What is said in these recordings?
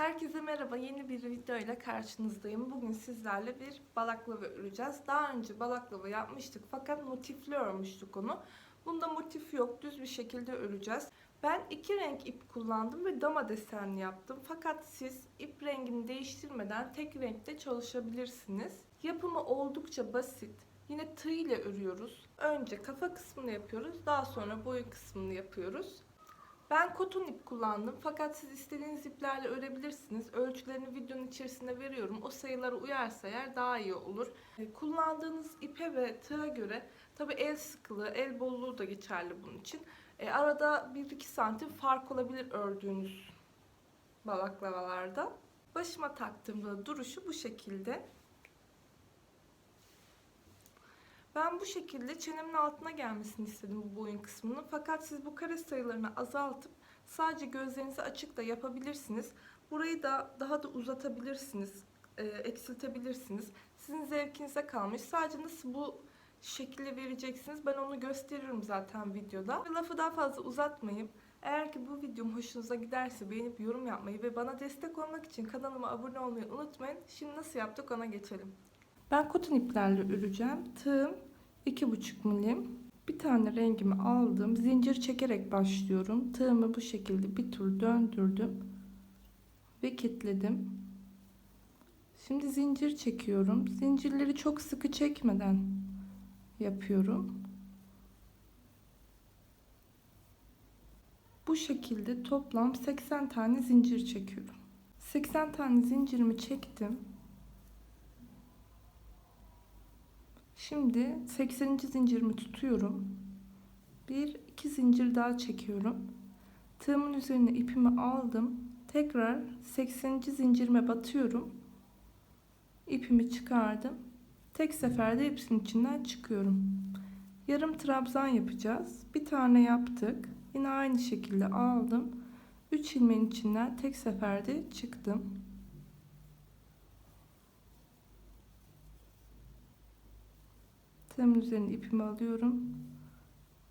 Herkese merhaba. Yeni bir video ile karşınızdayım. Bugün sizlerle bir balaklava öreceğiz. Daha önce balaklava yapmıştık fakat motifli örmüştük onu. Bunda motif yok. Düz bir şekilde öreceğiz. Ben iki renk ip kullandım ve dama desenli yaptım. Fakat siz ip rengini değiştirmeden tek renkte çalışabilirsiniz. Yapımı oldukça basit. Yine tığ ile örüyoruz. Önce kafa kısmını yapıyoruz. Daha sonra boyun kısmını yapıyoruz. Ben koton ip kullandım fakat siz istediğiniz iplerle örebilirsiniz. Ölçülerini videonun içerisinde veriyorum. O sayılara uyarsa eğer daha iyi olur. E, Kullandığınız ipe ve tığa göre tabi el sıkılığı, el bolluğu da geçerli bunun için. E, arada 1-2 santim fark olabilir ördüğünüz balaklavalarda. Başıma taktığımda duruşu bu şekilde. Ben bu şekilde çenemin altına gelmesini istedim bu boyun kısmının. Fakat siz bu kare sayılarını azaltıp sadece gözlerinizi açık da yapabilirsiniz. Burayı da daha da uzatabilirsiniz, e, eksiltebilirsiniz. Sizin zevkinize kalmış. Sadece nasıl bu şekilde vereceksiniz ben onu gösteririm zaten videoda. Lafı daha fazla uzatmayıp eğer ki bu videom hoşunuza giderse beğenip yorum yapmayı ve bana destek olmak için kanalıma abone olmayı unutmayın. Şimdi nasıl yaptık ona geçelim. Ben koton iplerle öreceğim. Tığım 2,5 milim. Bir tane rengimi aldım. Zincir çekerek başlıyorum. Tığımı bu şekilde bir tur döndürdüm. Ve kilitledim. Şimdi zincir çekiyorum. Zincirleri çok sıkı çekmeden yapıyorum. Bu şekilde toplam 80 tane zincir çekiyorum. 80 tane zincirimi çektim. Şimdi 80. zincirimi tutuyorum. Bir iki zincir daha çekiyorum. Tığımın üzerine ipimi aldım. Tekrar 80. zincirime batıyorum. İpimi çıkardım. Tek seferde hepsinin içinden çıkıyorum. Yarım trabzan yapacağız. Bir tane yaptık. Yine aynı şekilde aldım. 3 ilmeğin içinden tek seferde çıktım. Tığımın üzerine ipimi alıyorum.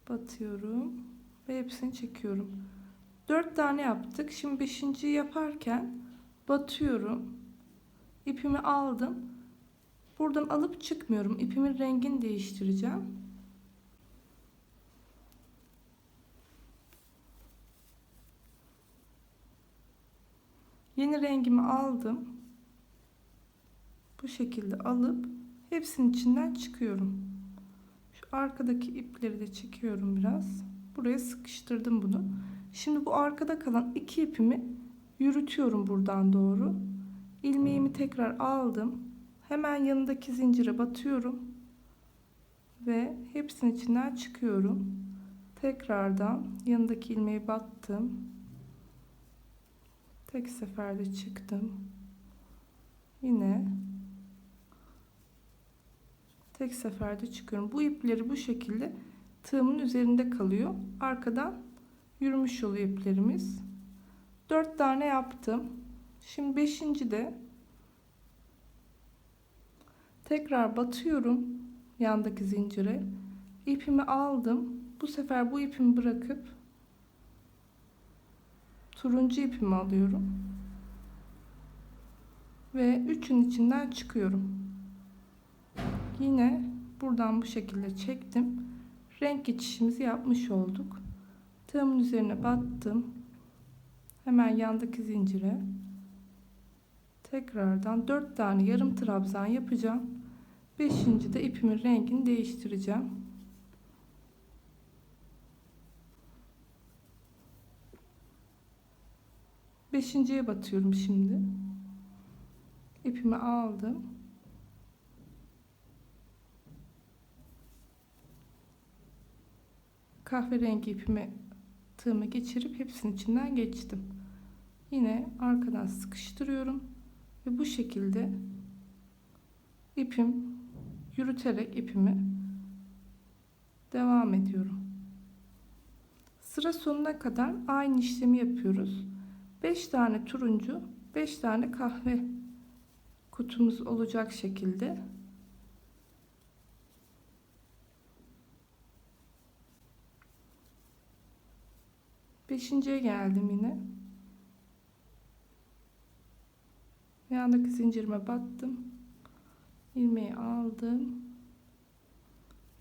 Batıyorum. Ve hepsini çekiyorum. 4 tane yaptık. Şimdi 5. yaparken batıyorum. İpimi aldım. Buradan alıp çıkmıyorum. İpimin rengini değiştireceğim. Yeni rengimi aldım. Bu şekilde alıp hepsinin içinden çıkıyorum. Arkadaki ipleri de çekiyorum biraz. Buraya sıkıştırdım bunu. Şimdi bu arkada kalan iki ipimi yürütüyorum buradan doğru. İlmeğimi tekrar aldım. Hemen yanındaki zincire batıyorum. Ve hepsinin içinden çıkıyorum. Tekrardan yanındaki ilmeği battım. Tek seferde çıktım. Yine tek seferde çıkıyorum. Bu ipleri bu şekilde tığımın üzerinde kalıyor. Arkadan yürümüş oluyor iplerimiz. 4 tane yaptım. Şimdi 5. de tekrar batıyorum yandaki zincire. İpimi aldım. Bu sefer bu ipimi bırakıp turuncu ipimi alıyorum. Ve üçün içinden çıkıyorum. Yine buradan bu şekilde çektim. Renk geçişimizi yapmış olduk. Tığımın üzerine battım. Hemen yandaki zincire tekrardan 4 tane yarım trabzan yapacağım. 5. de ipimin rengini değiştireceğim. Beşinciye batıyorum şimdi. İpimi aldım. Kahverengi ipimi tığımı geçirip hepsinin içinden geçtim. Yine arkadan sıkıştırıyorum ve bu şekilde ipim yürüterek ipimi devam ediyorum. Sıra sonuna kadar aynı işlemi yapıyoruz. 5 tane turuncu, 5 tane kahve kutumuz olacak şekilde Beşinciye geldim yine. Yandaki zincirime battım. ilmeği aldım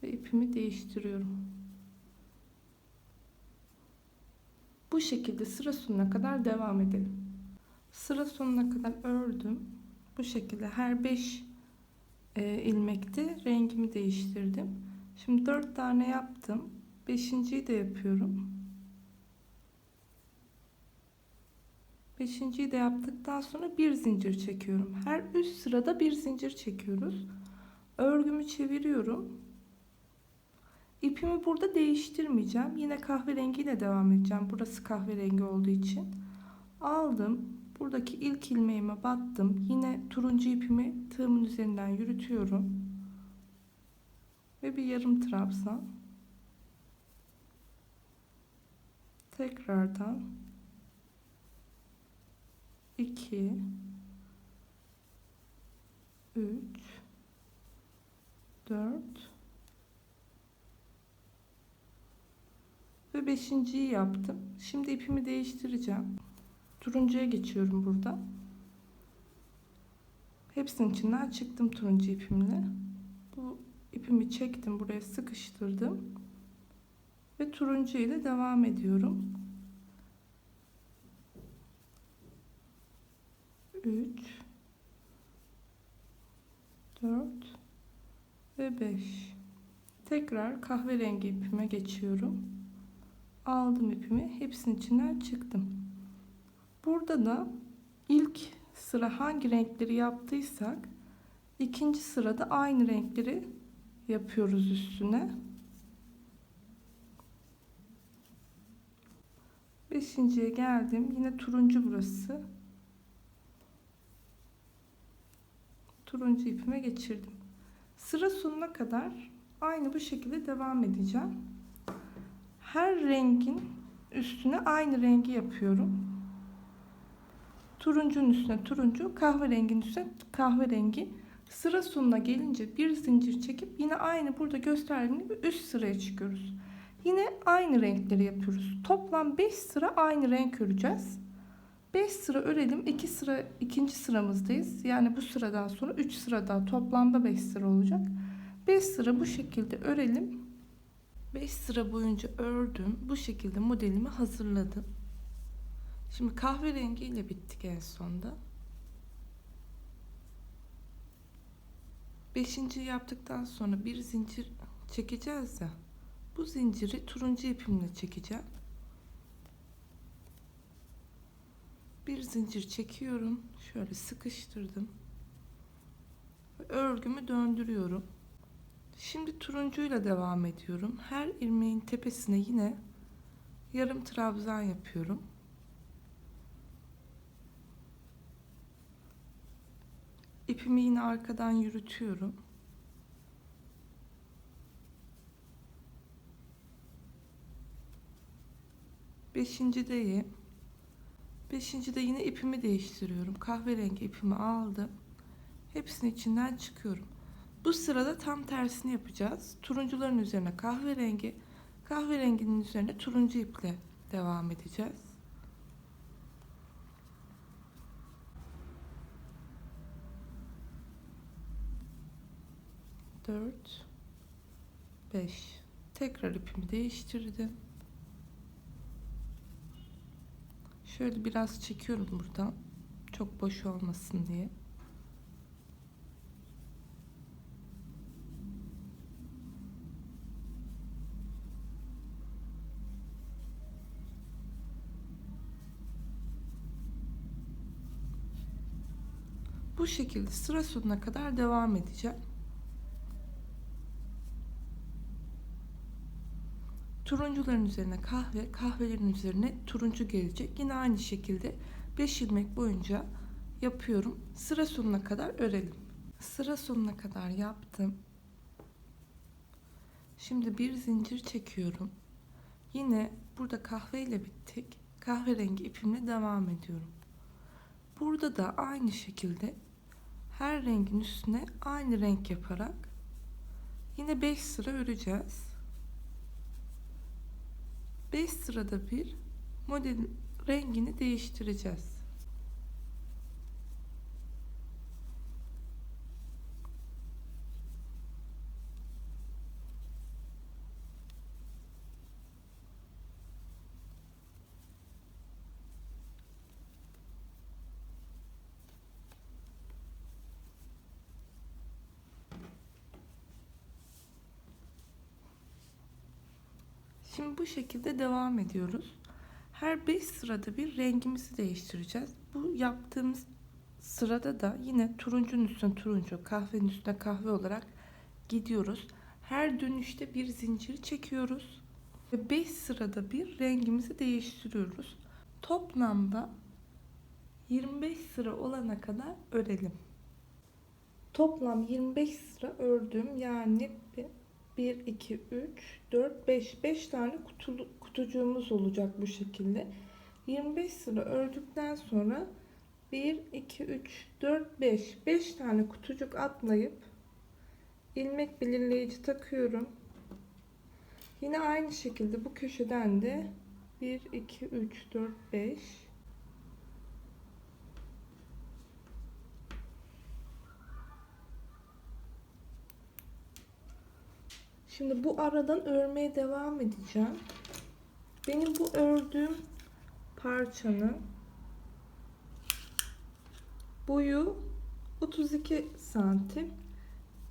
ve ipimi değiştiriyorum. Bu şekilde sıra sonuna kadar devam edelim. Sıra sonuna kadar ördüm. Bu şekilde her 5 e, ilmekte rengimi değiştirdim. Şimdi 4 tane yaptım. 5.yi de yapıyorum. Beşinciyi de yaptıktan sonra bir zincir çekiyorum. Her üst sırada bir zincir çekiyoruz. Örgümü çeviriyorum. İpimi burada değiştirmeyeceğim. Yine kahverengiyle devam edeceğim. Burası kahverengi olduğu için. Aldım. Buradaki ilk ilmeğime battım. Yine turuncu ipimi tığımın üzerinden yürütüyorum. Ve bir yarım trabzan. Tekrardan 2 3 4 ve beşinciyi yaptım. Şimdi ipimi değiştireceğim. Turuncuya geçiyorum burada. Hepsinin içinden çıktım turuncu ipimle. Bu ipimi çektim buraya sıkıştırdım. Ve turuncu ile devam ediyorum. 3 4 ve 5 tekrar kahverengi ipime geçiyorum. Aldım ipimi hepsinin içinden çıktım. Burada da ilk sıra hangi renkleri yaptıysak ikinci sırada aynı renkleri yapıyoruz üstüne. Beşinciye geldim. Yine turuncu burası turuncu ipime geçirdim. Sıra sonuna kadar aynı bu şekilde devam edeceğim. Her rengin üstüne aynı rengi yapıyorum. Turuncunun üstüne turuncu, kahverenginin üstüne kahverengi. Sıra sonuna gelince bir zincir çekip yine aynı burada gösterdiğim gibi üst sıraya çıkıyoruz. Yine aynı renkleri yapıyoruz. Toplam 5 sıra aynı renk öreceğiz. 5 sıra örelim. 2 sıra ikinci sıramızdayız. Yani bu sıradan sonra 3 sıra daha toplamda 5 sıra olacak. 5 sıra bu şekilde örelim. 5 sıra boyunca ördüm. Bu şekilde modelimi hazırladım. Şimdi kahverengi ile bittik en sonda. Beşinci yaptıktan sonra bir zincir çekeceğiz ya. Bu zinciri turuncu ipimle çekeceğim. Bir zincir çekiyorum. Şöyle sıkıştırdım. Örgümü döndürüyorum. Şimdi turuncuyla devam ediyorum. Her ilmeğin tepesine yine yarım trabzan yapıyorum. İpimi yine arkadan yürütüyorum. Beşincideyim Beşincide yine ipimi değiştiriyorum. Kahverengi ipimi aldım. Hepsinin içinden çıkıyorum. Bu sırada tam tersini yapacağız. Turuncuların üzerine kahverengi, kahverenginin üzerine turuncu iple devam edeceğiz. Dört, beş. Tekrar ipimi değiştirdim. Şöyle biraz çekiyorum buradan. Çok boş olmasın diye. Bu şekilde sıra sonuna kadar devam edeceğim. Turuncuların üzerine kahve, kahvelerin üzerine turuncu gelecek. Yine aynı şekilde 5 ilmek boyunca yapıyorum. Sıra sonuna kadar örelim. Sıra sonuna kadar yaptım. Şimdi bir zincir çekiyorum. Yine burada kahve ile bittik. Kahverengi ipimle devam ediyorum. Burada da aynı şekilde her rengin üstüne aynı renk yaparak yine 5 sıra öreceğiz. 5 sırada bir model rengini değiştireceğiz. Şimdi bu şekilde devam ediyoruz. Her 5 sırada bir rengimizi değiştireceğiz. Bu yaptığımız sırada da yine turuncunun üstüne turuncu, kahvenin üstüne kahve olarak gidiyoruz. Her dönüşte bir zincir çekiyoruz ve 5 sırada bir rengimizi değiştiriyoruz. Toplamda 25 sıra olana kadar örelim. Toplam 25 sıra ördüm. Yani 1, 2, 3, 4, 5. 5 tane kutulu, kutucuğumuz olacak bu şekilde. 25 sıra ördükten sonra 1, 2, 3, 4, 5. 5 tane kutucuk atlayıp ilmek belirleyici takıyorum. Yine aynı şekilde bu köşeden de 1, 2, 3, 4, 5. Şimdi bu aradan örmeye devam edeceğim. Benim bu ördüğüm parçanın boyu 32 santim.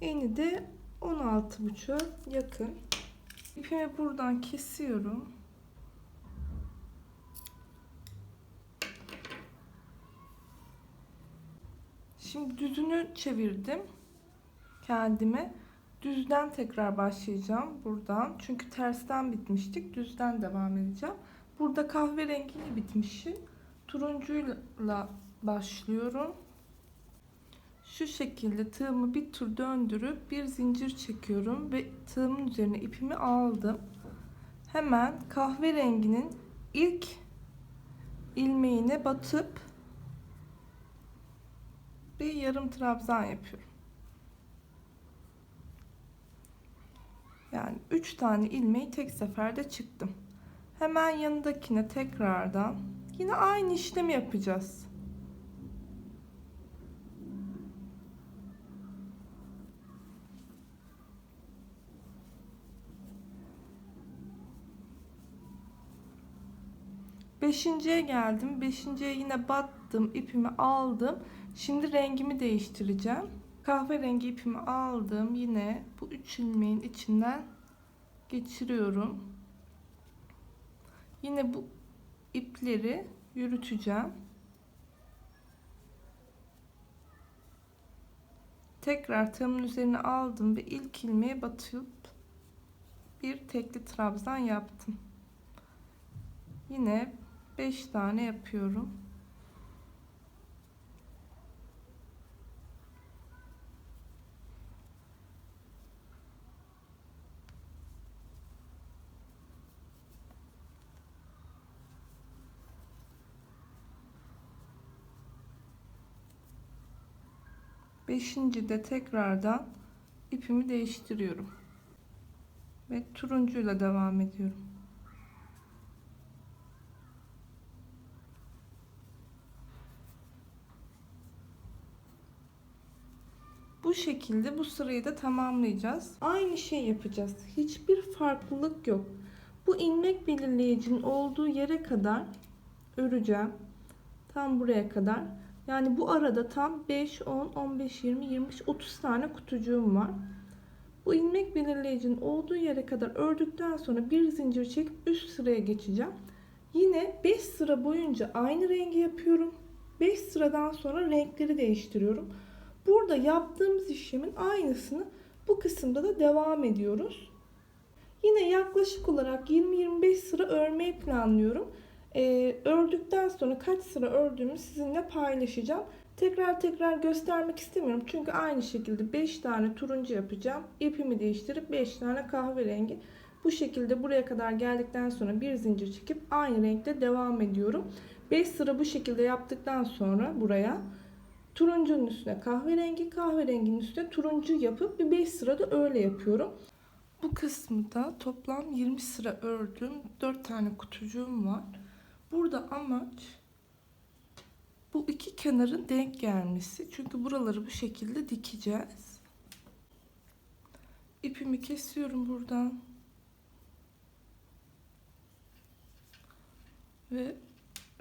Eni de 16,5 yakın. İpimi buradan kesiyorum. Şimdi düzünü çevirdim kendime. Düzden tekrar başlayacağım buradan. Çünkü tersten bitmiştik. Düzden devam edeceğim. Burada kahverengiyle bitmişim. Turuncuyla başlıyorum. Şu şekilde tığımı bir tur döndürüp bir zincir çekiyorum ve tığımın üzerine ipimi aldım. Hemen kahverenginin ilk ilmeğine batıp bir yarım trabzan yapıyorum. Yani 3 tane ilmeği tek seferde çıktım. Hemen yanındakine tekrardan yine aynı işlemi yapacağız. Beşinciye geldim. Beşinciye yine battım. ipimi aldım. Şimdi rengimi değiştireceğim. Kahverengi ipimi aldım. Yine bu üç ilmeğin içinden geçiriyorum. Yine bu ipleri yürüteceğim. Tekrar tığımın üzerine aldım ve ilk ilmeğe batıp bir tekli trabzan yaptım. Yine 5 tane yapıyorum. Beşinci de tekrardan ipimi değiştiriyorum. Ve turuncuyla devam ediyorum. Bu şekilde bu sırayı da tamamlayacağız. Aynı şey yapacağız. Hiçbir farklılık yok. Bu ilmek belirleyicinin olduğu yere kadar öreceğim. Tam buraya kadar. Yani bu arada tam 5, 10, 15, 20, 25, 30 tane kutucuğum var. Bu ilmek belirleyicinin olduğu yere kadar ördükten sonra bir zincir çekip üst sıraya geçeceğim. Yine 5 sıra boyunca aynı rengi yapıyorum. 5 sıradan sonra renkleri değiştiriyorum. Burada yaptığımız işlemin aynısını bu kısımda da devam ediyoruz. Yine yaklaşık olarak 20-25 sıra örmeyi planlıyorum. Ee, ördükten sonra kaç sıra ördüğümü sizinle paylaşacağım. Tekrar tekrar göstermek istemiyorum. Çünkü aynı şekilde 5 tane turuncu yapacağım. İpimi değiştirip 5 tane kahverengi. Bu şekilde buraya kadar geldikten sonra bir zincir çekip aynı renkte devam ediyorum. 5 sıra bu şekilde yaptıktan sonra buraya turuncunun üstüne kahverengi, kahverenginin üstüne turuncu yapıp bir 5 sırada öyle yapıyorum. Bu kısmında toplam 20 sıra ördüm. 4 tane kutucuğum var. Burada amaç bu iki kenarın denk gelmesi. Çünkü buraları bu şekilde dikeceğiz. İpimi kesiyorum buradan. Ve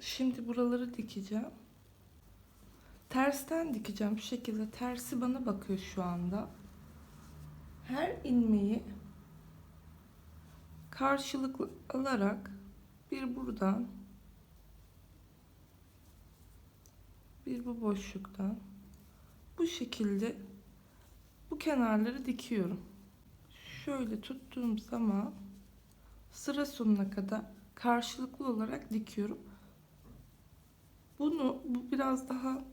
şimdi buraları dikeceğim. Tersten dikeceğim. Şu şekilde tersi bana bakıyor şu anda. Her ilmeği karşılıklı alarak bir buradan bir bu boşluktan bu şekilde bu kenarları dikiyorum. Şöyle tuttuğum zaman sıra sonuna kadar karşılıklı olarak dikiyorum. Bunu bu biraz daha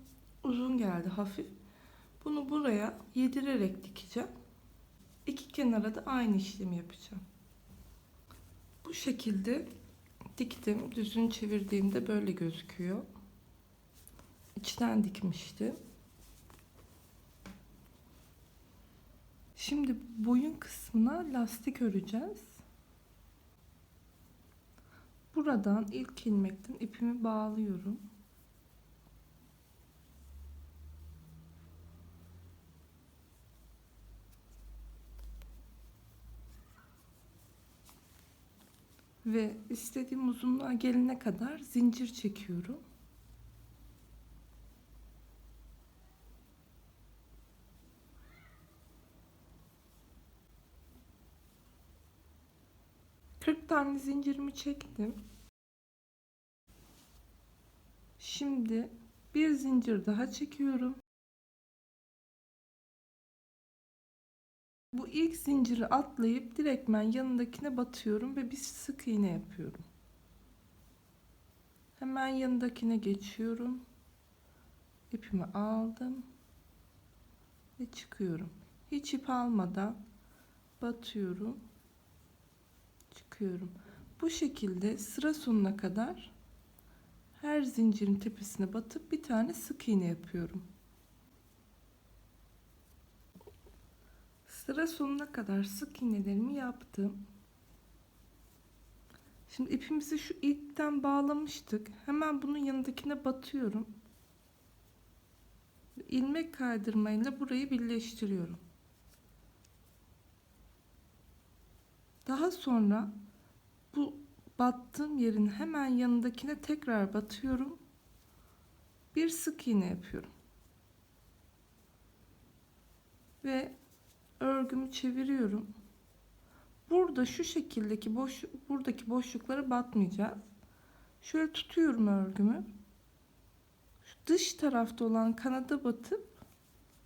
uzun geldi hafif. Bunu buraya yedirerek dikeceğim. İki kenara da aynı işlemi yapacağım. Bu şekilde diktim. Düzün çevirdiğimde böyle gözüküyor. İçten dikmiştim. Şimdi boyun kısmına lastik öreceğiz. Buradan ilk ilmekten ipimi bağlıyorum. Ve istediğim uzunluğa gelene kadar zincir çekiyorum. Tane zincirimi çektim. Şimdi bir zincir daha çekiyorum. Bu ilk zinciri atlayıp direktmen yanındakine batıyorum ve bir sık iğne yapıyorum. Hemen yanındakine geçiyorum. İpimi aldım ve çıkıyorum. Hiç ip almadan batıyorum. Çıkıyorum. Bu şekilde sıra sonuna kadar her zincirin tepesine batıp bir tane sık iğne yapıyorum. Sıra sonuna kadar sık iğnelerimi yaptım. Şimdi ipimizi şu ilkten bağlamıştık. Hemen bunun yanındakine batıyorum. İlmek kaydırmayla burayı birleştiriyorum. Daha sonra battığım yerin hemen yanındakine tekrar batıyorum. Bir sık iğne yapıyorum. Ve örgümü çeviriyorum. Burada şu şekildeki boş buradaki boşluklara batmayacağız. Şöyle tutuyorum örgümü. Şu dış tarafta olan kanada batıp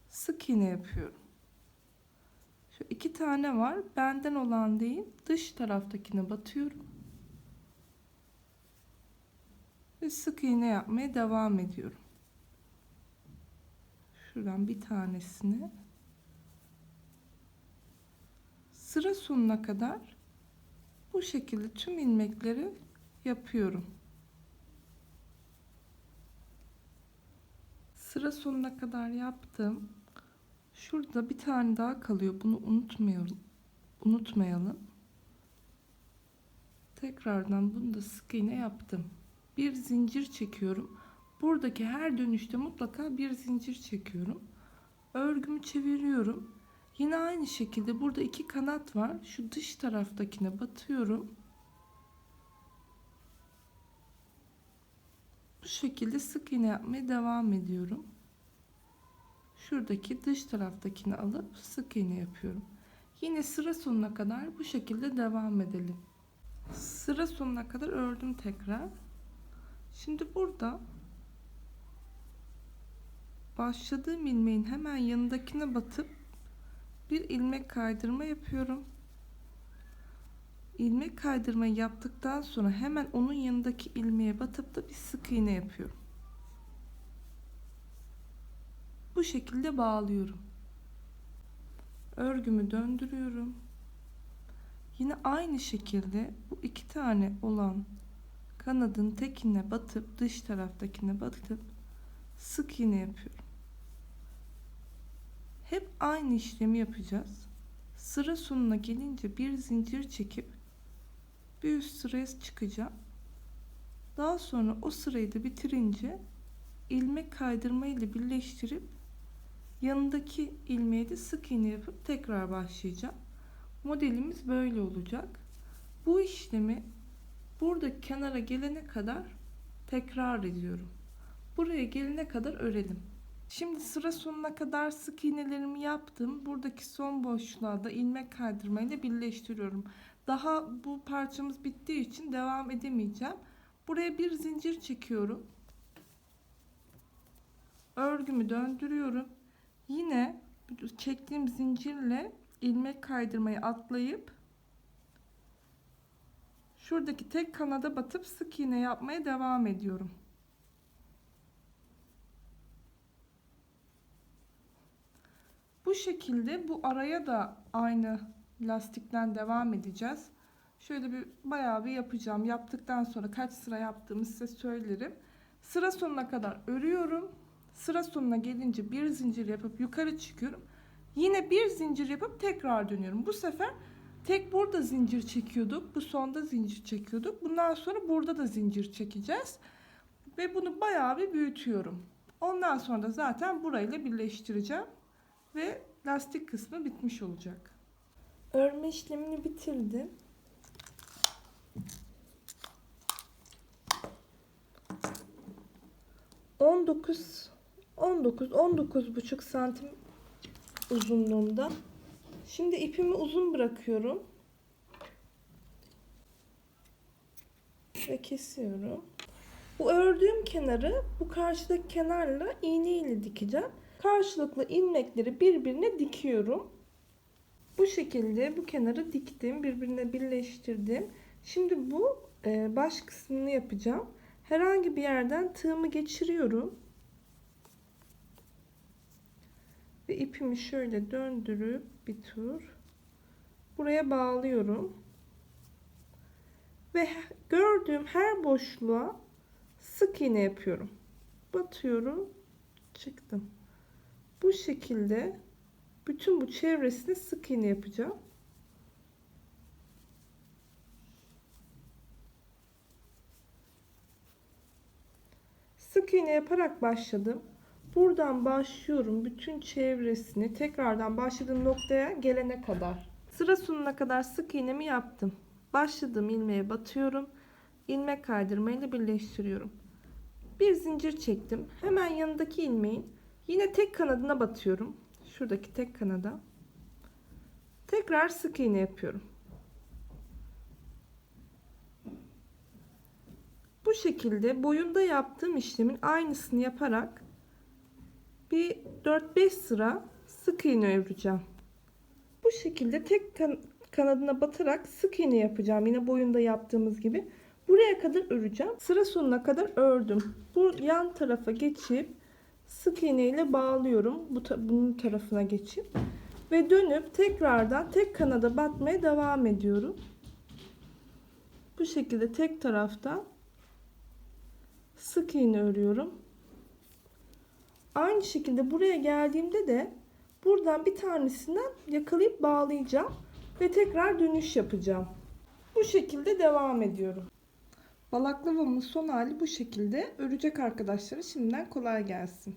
sık iğne yapıyorum. Şu iki tane var. Benden olan değil, dış taraftakine batıyorum. Ve sık iğne yapmaya devam ediyorum. Şuradan bir tanesini sıra sonuna kadar bu şekilde tüm ilmekleri yapıyorum. Sıra sonuna kadar yaptım. Şurada bir tane daha kalıyor. Bunu unutmayalım. Unutmayalım. Tekrardan bunu da sık iğne yaptım. Bir zincir çekiyorum. Buradaki her dönüşte mutlaka bir zincir çekiyorum. Örgümü çeviriyorum. Yine aynı şekilde burada iki kanat var. Şu dış taraftakine batıyorum. Bu şekilde sık iğne yapmaya devam ediyorum. Şuradaki dış taraftakini alıp sık iğne yapıyorum. Yine sıra sonuna kadar bu şekilde devam edelim. Sıra sonuna kadar ördüm tekrar. Şimdi burada başladığım ilmeğin hemen yanındakine batıp bir ilmek kaydırma yapıyorum. İlmek kaydırmayı yaptıktan sonra hemen onun yanındaki ilmeğe batıp da bir sık iğne yapıyorum. Bu şekilde bağlıyorum. Örgümü döndürüyorum. Yine aynı şekilde bu iki tane olan kanadın tekine batıp dış taraftakine batıp sık iğne yapıyorum. Hep aynı işlemi yapacağız. Sıra sonuna gelince bir zincir çekip bir üst sıraya çıkacağım. Daha sonra o sırayı da bitirince ilmek kaydırma ile birleştirip yanındaki ilmeği de sık iğne yapıp tekrar başlayacağım. Modelimiz böyle olacak. Bu işlemi burada kenara gelene kadar tekrar ediyorum. Buraya gelene kadar örelim. Şimdi sıra sonuna kadar sık iğnelerimi yaptım. Buradaki son boşluğa da ilmek kaydırmayla birleştiriyorum. Daha bu parçamız bittiği için devam edemeyeceğim. Buraya bir zincir çekiyorum. Örgümü döndürüyorum. Yine çektiğim zincirle ilmek kaydırmayı atlayıp şuradaki tek kanada batıp sık iğne yapmaya devam ediyorum. Bu şekilde bu araya da aynı lastikten devam edeceğiz. Şöyle bir bayağı bir yapacağım. Yaptıktan sonra kaç sıra yaptığımı size söylerim. Sıra sonuna kadar örüyorum. Sıra sonuna gelince bir zincir yapıp yukarı çıkıyorum. Yine bir zincir yapıp tekrar dönüyorum. Bu sefer tek burada zincir çekiyorduk. Bu sonda zincir çekiyorduk. Bundan sonra burada da zincir çekeceğiz. Ve bunu bayağı bir büyütüyorum. Ondan sonra da zaten burayla birleştireceğim. Ve lastik kısmı bitmiş olacak. Örme işlemini bitirdim. On dokuz 19 19 buçuk santim uzunluğunda. Şimdi ipimi uzun bırakıyorum. Ve kesiyorum. Bu ördüğüm kenarı bu karşıdaki kenarla iğne ile dikeceğim. Karşılıklı ilmekleri birbirine dikiyorum. Bu şekilde bu kenarı diktim. Birbirine birleştirdim. Şimdi bu e, baş kısmını yapacağım. Herhangi bir yerden tığımı geçiriyorum. Ve ipimi şöyle döndürüp bir tur buraya bağlıyorum. Ve gördüğüm her boşluğa sık iğne yapıyorum. Batıyorum. Çıktım. Bu şekilde bütün bu çevresini sık iğne yapacağım. Sık iğne yaparak başladım. Buradan başlıyorum bütün çevresini tekrardan başladığım noktaya gelene kadar. Sıra sonuna kadar sık iğnemi yaptım. Başladığım ilmeğe batıyorum. ilmek kaydırmayla birleştiriyorum. Bir zincir çektim. Hemen yanındaki ilmeğin yine tek kanadına batıyorum. Şuradaki tek kanada. Tekrar sık iğne yapıyorum. Bu şekilde boyunda yaptığım işlemin aynısını yaparak bir 4-5 sıra sık iğne öreceğim. Bu şekilde tek kan kanadına batarak sık iğne yapacağım. Yine boyunda yaptığımız gibi. Buraya kadar öreceğim. Sıra sonuna kadar ördüm. Bu yan tarafa geçip sık iğne ile bağlıyorum. Bu ta bunun tarafına geçip ve dönüp tekrardan tek kanada batmaya devam ediyorum. Bu şekilde tek tarafta sık iğne örüyorum. Aynı şekilde buraya geldiğimde de buradan bir tanesinden yakalayıp bağlayacağım ve tekrar dönüş yapacağım. Bu şekilde devam ediyorum. Balaklavamın son hali bu şekilde. Örecek arkadaşlara şimdiden kolay gelsin.